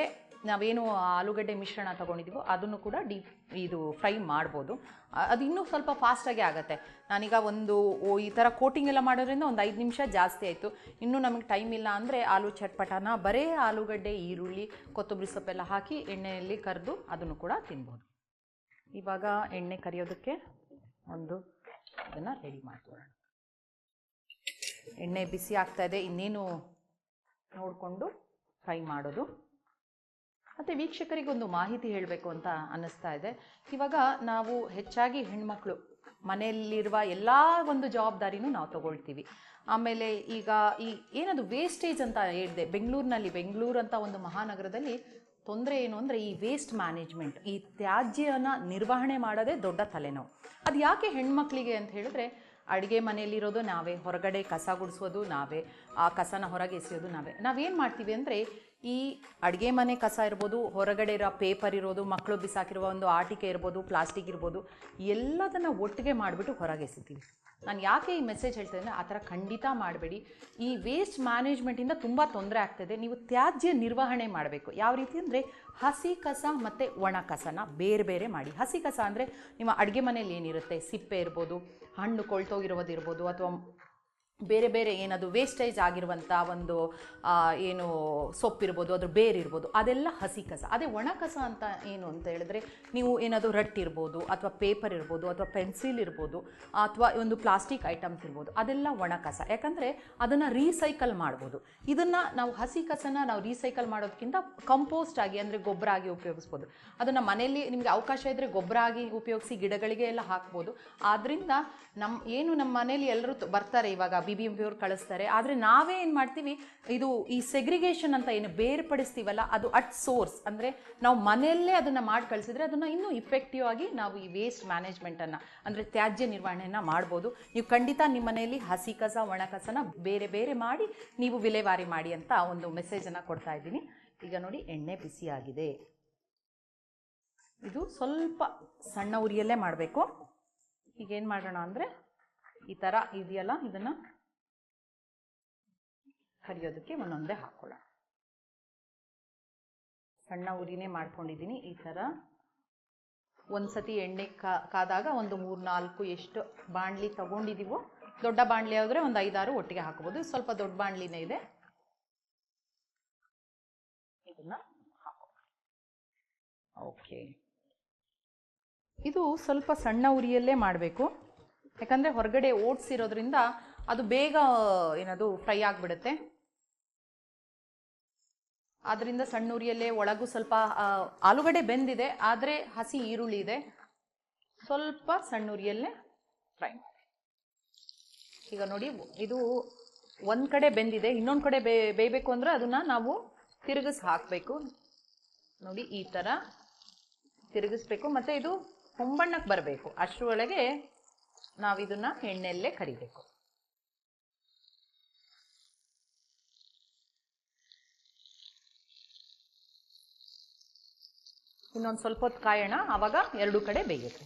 ನಾವೇನು ಆಲೂಗಡ್ಡೆ ಮಿಶ್ರಣ ತೊಗೊಂಡಿದ್ದೀವೋ ಅದನ್ನು ಕೂಡ ಡೀಪ್ ಇದು ಫ್ರೈ ಮಾಡ್ಬೋದು. ಅದು ಇನ್ನೂ ಸ್ವಲ್ಪ ಫಾಸ್ಟಾಗಿ ಆಗುತ್ತೆ. ನಾನೀಗ ಒಂದು ಈ ಥರ ಕೋಟಿಂಗ್ ಎಲ್ಲ ಮಾಡೋದ್ರಿಂದ ಒಂದು ಐದು ನಿಮಿಷ ಜಾಸ್ತಿ ಆಯಿತು. ಇನ್ನೂ ನಮಗೆ ಟೈಮ್ ಇಲ್ಲ ಅಂದರೆ ಆಲೂ ಚಟ್ಪಟನ, ಬರೇ ಆಲೂಗಡ್ಡೆ, ಈರುಳ್ಳಿ, ಕೊತ್ತಂಬರಿ ಸೊಪ್ಪೆಲ್ಲ ಹಾಕಿ ಎಣ್ಣೆಯಲ್ಲಿ ಕರೆದು ಅದನ್ನು ಕೂಡ ತಿನ್ಬೋದು. ಇವಾಗ ಎಣ್ಣೆ ಕರಿಯೋದಕ್ಕೆ ಒಂದು ಅದನ್ನು ರೆಡಿ ಮಾಡ್ಕೊಳ್ಳೋಣ. ಎಣ್ಣೆ ಬಿಸಿ ಆಗ್ತಾ ಇದೆ ಇನ್ನೇನು ನೋಡಿಕೊಂಡು ಫ್ರೈ ಮಾಡೋದು. ಮತ್ತು ವೀಕ್ಷಕರಿಗೊಂದು ಮಾಹಿತಿ ಹೇಳಬೇಕು ಅಂತ ಅನ್ನಿಸ್ತಾ ಇದೆ ಇವಾಗ ನಾವು ಹೆಚ್ಚಾಗಿ ಹೆಣ್ಮಕ್ಳು, ಮನೆಯಲ್ಲಿರುವ ಎಲ್ಲ ಒಂದು ಜವಾಬ್ದಾರಿನೂ ನಾವು ತಗೊಳ್ತೀವಿ. ಆಮೇಲೆ ಈಗ ಈ ಏನದು ವೇಸ್ಟೇಜ್ ಅಂತ ಹೇಳಿದೆ, ಬೆಂಗಳೂರಿನಲ್ಲಿ, ಬೆಂಗಳೂರು ಅಂತ ಒಂದು ಮಹಾನಗರದಲ್ಲಿ ತೊಂದರೆ ಏನು ಅಂದರೆ ಈ ವೇಸ್ಟ್ ಮ್ಯಾನೇಜ್ಮೆಂಟ್ ಈ ತ್ಯಾಜ್ಯನ ನಿರ್ವಹಣೆ ಮಾಡೋದೇ ದೊಡ್ಡ ತಲೆನೋವು. ಅದು ಯಾಕೆ ಹೆಣ್ಮಕ್ಳಿಗೆ ಅಂತ ಹೇಳಿದ್ರೆ ಅಡುಗೆ ಮನೆಯಲ್ಲಿರೋದು ನಾವೇ, ಹೊರಗಡೆ ಕಸ ಗುಡಿಸೋದು ನಾವೇ, ಆ ಕಸನ ಹೊರಗೆ ಎಸೆಯೋದು ನಾವೇ. ನಾವೇನು ಮಾಡ್ತೀವಿ ಅಂದರೆ ಈ ಅಡುಗೆ ಮನೆ ಕಸ ಇರ್ಬೋದು, ಹೊರಗಡೆ ಇರೋ ಪೇಪರ್ ಇರೋದು ಮಕ್ಕಳು ಬಿಸಾಕಿರುವ ಒಂದು ಆಟಿಕೆ ಇರ್ಬೋದು ಪ್ಲಾಸ್ಟಿಕ್ ಇರ್ಬೋದು, ಎಲ್ಲದನ್ನು ಒಟ್ಟಿಗೆ ಮಾಡಿಬಿಟ್ಟು ಹೊರಗೆ ಎಸಿತೀವಿ. ನಾನು ಯಾಕೆ ಈ ಮೆಸೇಜ್ ಹೇಳ್ತಾ ಇದ್ದೀನಿ ಆ ಥರ ಖಂಡಿತ ಮಾಡಬೇಡಿ. ಈ ವೇಸ್ಟ್ ಮ್ಯಾನೇಜ್ಮೆಂಟಿಂದ ತುಂಬ ತೊಂದರೆ ಆಗ್ತದೆ. ನೀವು ತ್ಯಾಜ್ಯ ನಿರ್ವಹಣೆ ಮಾಡಬೇಕು. ಯಾವ ರೀತಿ ಅಂದರೆ ಹಸಿ ಕಸ ಮತ್ತು ಒಣ ಕಸನ ಬೇರೆ ಬೇರೆ ಮಾಡಿ. ಹಸಿ ಕಸ ಅಂದರೆ ನಿಮ್ಮ ಅಡುಗೆ ಮನೇಲಿ ಏನಿರುತ್ತೆ? ಸಿಪ್ಪೆ ಇರ್ಬೋದು, ಹಣ್ಣು ಕೊಳ್ತೋಗಿರೋದಿರ್ಬೋದು ಅಥವಾ ಬೇರೆ ಬೇರೆ ಏನದು ವೇಸ್ಟೇಜ್ ಆಗಿರುವಂಥ ಒಂದು ಏನು ಸೊಪ್ಪಿರ್ಬೋದು, ಅದ್ರ ಬೇರಿರ್ಬೋದು, ಅದೆಲ್ಲ ಹಸಿ ಕಸ. ಅದೇ ಒಣ ಕಸ ಅಂತ ಏನು ಅಂತ ಹೇಳಿದ್ರೆ ನೀವು ಏನಾದರೂ ರಟ್ಟಿರ್ಬೋದು ಅಥವಾ ಪೇಪರ್ ಇರ್ಬೋದು ಅಥವಾ ಪೆನ್ಸಿಲ್ ಇರ್ಬೋದು ಅಥವಾ ಒಂದು ಪ್ಲಾಸ್ಟಿಕ್ ಐಟಮ್ಸ್ ಇರ್ಬೋದು, ಅದೆಲ್ಲ ಒಣ ಕಸ. ಯಾಕಂದರೆ ಅದನ್ನು ರೀಸೈಕಲ್ ಮಾಡ್ಬೋದು. ಇದನ್ನು ನಾವು ಹಸಿ ಕಸನ ನಾವು ರೀಸೈಕಲ್ ಮಾಡೋದಕ್ಕಿಂತ ಕಂಪೋಸ್ಟ್ ಆಗಿ ಅಂದರೆ ಗೊಬ್ಬರ ಆಗಿ ಉಪಯೋಗಿಸ್ಬೋದು. ಅದನ್ನು ಮನೆಯಲ್ಲಿ ನಿಮಗೆ ಅವಕಾಶ ಇದ್ದರೆ ಗೊಬ್ಬರ ಆಗಿ ಉಪಯೋಗಿಸಿ ಗಿಡಗಳಿಗೆ ಎಲ್ಲ ಹಾಕ್ಬೋದು. ಆದ್ದರಿಂದ ನಮ್ಮ ಏನು ನಮ್ಮ ಮನೇಲಿ ಎಲ್ಲರೂ ಬರ್ತಾರೆ ಇವಾಗ ಬಿ ಬಿ ಎಂ ಪಿಯವ್ರು ಕಳಿಸ್ತಾರೆ. ಆದರೆ ನಾವೇ ಏನು ಮಾಡ್ತೀವಿ? ಇದು ಈ ಸೆಗ್ರಿಗೇಷನ್ ಅಂತ ಏನು ಬೇರ್ಪಡಿಸ್ತೀವಲ್ಲ, ಅದು ಅಟ್ ಸೋರ್ಸ್ ಅಂದರೆ ನಾವು ಮನೆಯಲ್ಲೇ ಅದನ್ನು ಮಾಡಿ ಕಳಿಸಿದ್ರೆ ಅದನ್ನು ಇನ್ನೂ ಇಫೆಕ್ಟಿವ್ ಆಗಿ ನಾವು ಈ ವೇಸ್ಟ್ ಮ್ಯಾನೇಜ್ಮೆಂಟನ್ನು ಅಂದರೆ ತ್ಯಾಜ್ಯ ನಿರ್ವಹಣೆಯನ್ನು ಮಾಡ್ಬೋದು. ನೀವು ಖಂಡಿತ ನಿಮ್ಮ ಮನೆಯಲ್ಲಿ ಹಸಿ ಕಸ, ಒಣ ಕಸನ ಬೇರೆ ಬೇರೆ ಮಾಡಿ ನೀವು ವಿಲೇವಾರಿ ಮಾಡಿ ಅಂತ ಒಂದು ಮೆಸೇಜನ್ನು ಕೊಡ್ತಾ ಇದ್ದೀನಿ. ಈಗ ನೋಡಿ, ಎಣ್ಣೆ ಬಿಸಿಯಾಗಿದೆ ಇದು ಸ್ವಲ್ಪ ಸಣ್ಣ ಉರಿಯಲ್ಲೇ ಮಾಡಬೇಕು. ಈಗೇನು ಮಾಡೋಣ ಅಂದರೆ ಈ ಥರ ಇದೆಯಲ್ಲ, ಇದನ್ನು ಕರಿಯೋದಕ್ಕೆ ಒಂದೊಂದೇ ಹಾಕೊಳ್ಳೋಣ. ಸಣ್ಣ ಉರಿನೇ ಮಾಡ್ಕೊಂಡಿದ್ದೀನಿ ಈ ಥರ. ಒಂದು ಸತಿ ಎಣ್ಣೆ ಕಾದಾಗ ಒಂದು ಮೂರು ನಾಲ್ಕು ಎಷ್ಟು ಬಾಣಲಿ ತಗೊಂಡಿದ್ದೀವೋ ದೊಡ್ಡ ಬಾಣಲಿ ಆದರೆ ಒಂದು ಐದಾರು ಒಟ್ಟಿಗೆ ಹಾಕೋಬೋದು. ಸ್ವಲ್ಪ ದೊಡ್ಡ ಬಾಣಲಿನೇ ಇದೆ. ಇದನ್ನ ಓಕೆ. ಇದು ಸ್ವಲ್ಪ ಸಣ್ಣ ಉರಿಯಲ್ಲೇ ಮಾಡಬೇಕು. ಯಾಕಂದರೆ ಹೊರಗಡೆ ಓಡಿಸಿರೋದ್ರಿಂದ ಅದು ಬೇಗ, ಏನದು, ಫ್ರೈ ಆಗಿಬಿಡುತ್ತೆ. ಆದ್ದರಿಂದ ಸಣ್ಣ ಉರಿಯಲ್ಲೇ ಒಳಗೂ ಸ್ವಲ್ಪ ಆಲೂಗಡ್ಡೆ ಬೆಂದಿದೆ, ಆದರೆ ಹಸಿ ಈರುಳ್ಳಿ ಇದೆ. ಸ್ವಲ್ಪ ಸಣ್ಣ ಉರಿಯಲ್ಲೇ ಫ್ರೈ ಈಗ ನೋಡಿ, ಇದು ಒಂದು ಕಡೆ ಬೆಂದಿದೆ, ಇನ್ನೊಂದು ಕಡೆ ಬೇ, ಬೇಯಬೇಕು ಅಂದರೆ ಅದನ್ನು ನಾವು ತಿರುಗಿಸಿ ಹಾಕಬೇಕು. ನೋಡಿ, ಈ ಥರ ತಿರುಗಿಸ್ಬೇಕು, ಮತ್ತು ಇದು ಹೊಂಬಣ್ಣಕ್ಕೆ ಬರಬೇಕು. ಅಷ್ಟರೊಳಗೆ ನಾವು ಇದನ್ನು ಎಣ್ಣೆಯಲ್ಲೇ ಕರಿಬೇಕು. ಇನ್ನೊಂದು ಸ್ವಲ್ಪ ಹೊತ್ತು ಕಾಯೋಣ ಆವಾಗ ಎರಡು ಕಡೆ ಬೇಯುತ್ತೆ.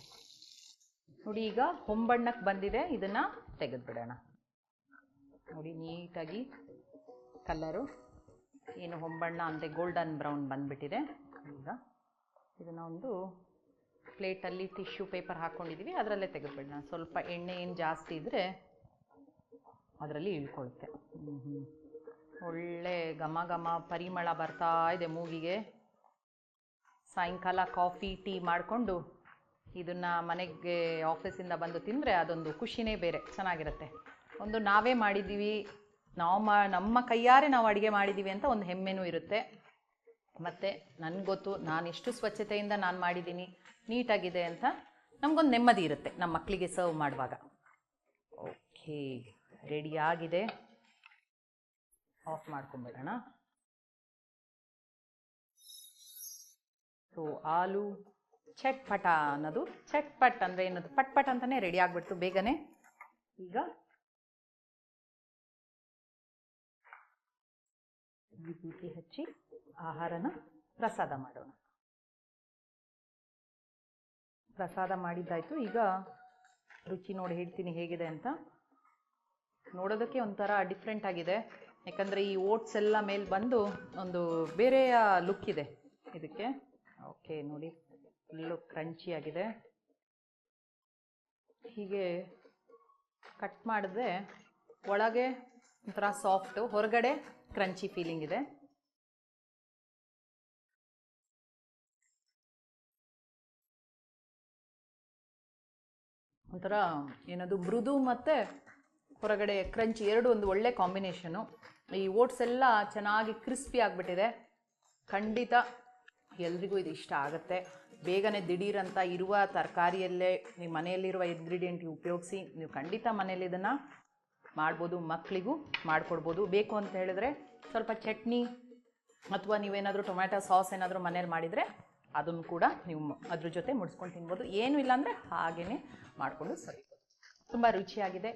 ನೋಡಿ ಈಗ ಹೊಂಬಣ್ಣಕ್ಕೆ ಬಂದಿದೆ ಇದನ್ನು ತೆಗೆದುಬಿಡೋಣ. ನೋಡಿ ನೀಟಾಗಿ ಕಲ್ಲರು ಏನು ಹೊಂಬಣ್ಣ ಅಂದರೆ ಗೋಲ್ಡನ್ ಬ್ರೌನ್ ಬಂದುಬಿಟ್ಟಿದೆ. ಈಗ ಇದನ್ನು ಒಂದು ಪ್ಲೇಟಲ್ಲಿ ಟಿಶ್ಯೂ ಪೇಪರ್ ಹಾಕ್ಕೊಂಡಿದ್ದೀವಿ ಅದರಲ್ಲೇ ತೆಗೆದುಬಿಡೋಣ. ಸ್ವಲ್ಪ ಎಣ್ಣೆ ಏನು ಜಾಸ್ತಿ ಇದ್ದರೆ ಅದರಲ್ಲಿ ಇಳ್ಕೊಳ್ತೆ ಹ್ಮ್, ಹ್ಮ್. ಒಳ್ಳೆ ಘಮ ಘಮ ಪರಿಮಳ ಬರ್ತಾ ಇದೆ ಮೂಗಿಗೆ. ಸಾಯಂಕಾಲ ಕಾಫಿ, ಟೀ ಮಾಡಿಕೊಂಡು ಇದನ್ನು ಮನೆಗೆ ಆಫೀಸಿಂದ ಬಂದು ತಿಂದರೆ ಅದೊಂದು ಖುಷಿನೇ ಬೇರೆ, ಚೆನ್ನಾಗಿರುತ್ತೆ. ಒಂದು ನಾವೇ ಮಾಡಿದ್ದೀವಿ, ನಾವು ಮಾ, ನಮ್ಮ ಕೈಯಾರೆ ನಾವು ಅಡುಗೆ ಮಾಡಿದ್ದೀವಿ ಅಂತ ಒಂದು ಹೆಮ್ಮೆನೂ ಇರುತ್ತೆ. ಮತ್ತು ನನಗೆ ಗೊತ್ತು, ನಾನು ಎಷ್ಟು ಸ್ವಚ್ಛತೆಯಿಂದ ನಾನು ಮಾಡಿದ್ದೀನಿ, ನೀಟಾಗಿದೆ ಅಂತ ನಮಗೊಂದು ನೆಮ್ಮದಿ ಇರುತ್ತೆ ನಮ್ಮ ಮಕ್ಕಳಿಗೆ ಸರ್ವ್ ಮಾಡುವಾಗ. ಓಕೆ ರೆಡಿಯಾಗಿದೆ ಆಫ್ ಮಾಡ್ಕೊಂಬಿಡೋಣ. ಸೊ ಆಲೂ ಚಟ್ಪಟ ಅನ್ನೋದು. ಚಟ್ಪಟ್ ಅಂದರೆ ಏನದು? ಪಟ್ ಪಟ್ ಅಂತಲೇ ರೆಡಿ ಆಗಿಬಿಡ್ತು ಬೇಗನೆ. ಈಗ ವಿಭೂತಿ ಹಚ್ಚಿ ಆಹಾರನ ಪ್ರಸಾದ ಮಾಡೋಣ. ಪ್ರಸಾದ ಮಾಡಿದ್ದಾಯ್ತು. ಈಗ ರುಚಿ ನೋಡಿ ಹೇಳ್ತೀನಿ ಹೇಗಿದೆ ಅಂತ. ನೋಡೋದಕ್ಕೆ ಒಂಥರ ಡಿಫ್ರೆಂಟ್ ಆಗಿದೆ. ಯಾಕಂದರೆ ಈ ಓಟ್ಸ್ ಎಲ್ಲ ಮೇಲೆ ಬಂದು ಒಂದು ಬೇರೆಯ ಲುಕ್ ಇದೆ ಇದಕ್ಕೆ. ಓಕೆ ನೋಡಿ ಫುಲ್ಲು ಕ್ರಂಚಿ ಆಗಿದೆ. ಹೀಗೆ ಕಟ್ ಮಾಡಿದ್ರೆ ಒಳಗೆ ಒಂಥರ ಸಾಫ್ಟು ಹೊರಗಡೆ ಕ್ರಂಚಿ ಫೀಲಿಂಗ್ ಇದೆ. ಒಂಥರ ಏನದು ಮೃದು ಮತ್ತು ಹೊರಗಡೆ ಕ್ರಂಚಿ ಎರಡು ಒಂದು ಒಳ್ಳೆ ಕಾಂಬಿನೇಷನು ಈ ಓಟ್ಸ್ ಎಲ್ಲ ಚೆನ್ನಾಗಿ ಕ್ರಿಸ್ಪಿ ಆಗಿಬಿಟ್ಟಿದೆ. ಖಂಡಿತ ಎಲ್ರಿಗೂ ಇದು ಇಷ್ಟ ಆಗುತ್ತೆ. ಬೇಗನೆ ದಿಢೀರಂತ ಇರುವ ತರಕಾರಿಯಲ್ಲೇ ನಿಮ್ಮ ಮನೆಯಲ್ಲಿರುವ ಇಂಗ್ರೀಡಿಯೆಂಟ್ ಉಪಯೋಗಿಸಿ, ನೀವು ಖಂಡಿತ ಮನೇಲಿ ಇದನ್ನು ಮಾಡ್ಬೋದು ಮಕ್ಕಳಿಗೂ ಮಾಡಿಕೊಡ್ಬೋದು. ಬೇಕು ಅಂತ ಹೇಳಿದ್ರೆ ಸ್ವಲ್ಪ ಚಟ್ನಿ ಅಥವಾ ನೀವೇನಾದರೂ ಟೊಮ್ಯಾಟೊ ಸಾಸ್ ಏನಾದರೂ ಮನೇಲಿ ಮಾಡಿದರೆ ಅದನ್ನು ಕೂಡ ನೀವು ಅದ್ರ ಜೊತೆ ಮುಡಿಸ್ಕೊಂಡು ತಿನ್ಬೋದು. ಏನೂ ಇಲ್ಲಾಂದರೆ ಹಾಗೇ ಮಾಡಿಕೊಂಡು ಸರಿ ತುಂಬ ರುಚಿಯಾಗಿದೆ.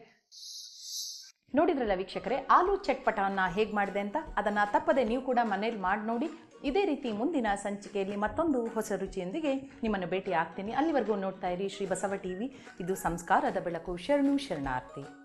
ನೋಡಿದ್ರಲ್ಲ ವೀಕ್ಷಕರೇ, ಆಲೂ ಚಟ್ಪಟವನ್ನು ಹೇಗೆ ಮಾಡಿದೆ ಅಂತ? ಅದನ್ನು ತಪ್ಪದೆ ನೀವು ಕೂಡ ಮನೇಲಿ ಮಾಡಿ ನೋಡಿ. ಇದೇ ರೀತಿ ಮುಂದಿನ ಸಂಚಿಕೆಯಲ್ಲಿ ಮತ್ತೊಂದು ಹೊಸ ರುಚಿಯೊಂದಿಗೆ ನಿಮ್ಮನ್ನು ಭೇಟಿ ಆಗ್ತೀನಿ ಅಲ್ಲಿವರೆಗೂ ನೋಡ್ತಾ ಇರಿ ಶ್ರೀ ಬಸವ ಟಿವಿ. ಇದು ಸಂಸ್ಕಾರದ ಬೆಳಕು. ಶರಣು ಶರಣಾರ್ಥಿ.